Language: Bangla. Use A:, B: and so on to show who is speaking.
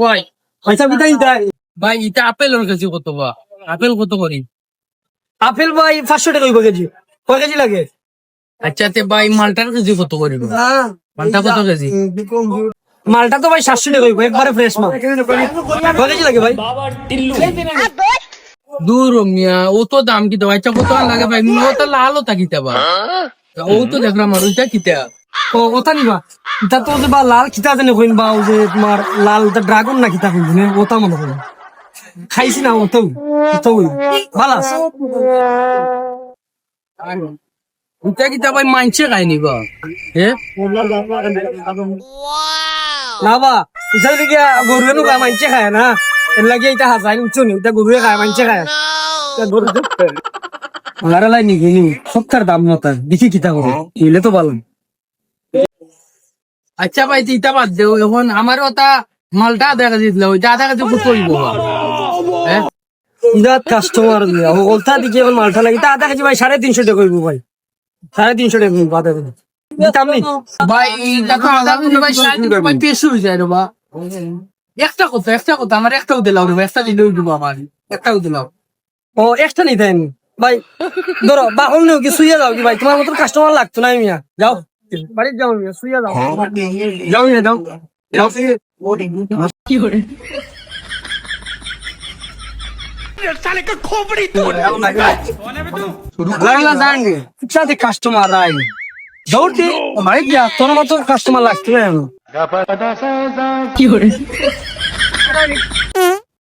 A: কয়
B: পয়সা
A: ভাই এটা আপেলের কেজি কত বা? আপেল কত করি?
B: আপেল ভাই পাঁচশো টাকা হইব কেজি। কয় কেজি লাগে?
A: আচ্ছা তে ভাই মালটার কেজি কত করি? মালটা কত কেজি?
B: মালটা তো ভাই সাতশো টাকা হইব একবারে ফ্রেশ মাল। কয় কেজি লাগে? ভাই?
A: দূর মিয়া ও তো দাম কি দেওয়া আচ্ছা কত লাগে ভাই? ও তো লালও থাকিতে বা? ও তো দেখলাম আর ওইটা কিতা?
B: ও ওটা নিবা। তো যে বা লাল খিতা জানে কইন বা যে তোমার লাল ড্রাগন না খিতা কইন ওটা মনে করেন। খাইছি না ভালো আছে।
A: কিতা ভাই মানছে খাইনি বা। হে?
B: না বা এটা গরুয়ে নুকা মানছে খায় না এর লাগে এটা হাজাই উচ্চ নি এটা গরুয়ে খায়। মানছে খায় লারা লাই নি সবটার দাম মত দেখি কিতা করে এলে তো ভালো
A: আচ্ছা ভাই তুই ইটা বাদ দেও এখন আমার ওটা মালটা আধা কেজি দিল ওইটা আধা কেজি বা? হ্যাঁ?
B: কাস্টমার ওলতা দিকে এখন মালটা লাগে তা আধা কেজি ভাই সাড়ে তিনশো টাকা ভাই। সাড়ে তিনশো টাকা আধা কেজি।
A: তো বা। একটা কথা একটা কথা আমার একটাও দিলাও রে ভাই, একটা দিলেও দিব আমার। একটাও দিলাও
B: ও একটা নিতে আমি ভাই ধরো বাহন নেও কি শুয়ে যাও কি ভাই? তোমার মতন কাস্টমার লাগতো না মিয়া যাও। বাড়িতে যাও শুয়ে যাও। যাও মিয়া যাও। যাও
A: কি করে
B: যাएंगे সাথে কাস্টমার আই দৌড়তে ভাই যা তোর মতো কাস্টমার লাগতো
A: কি করে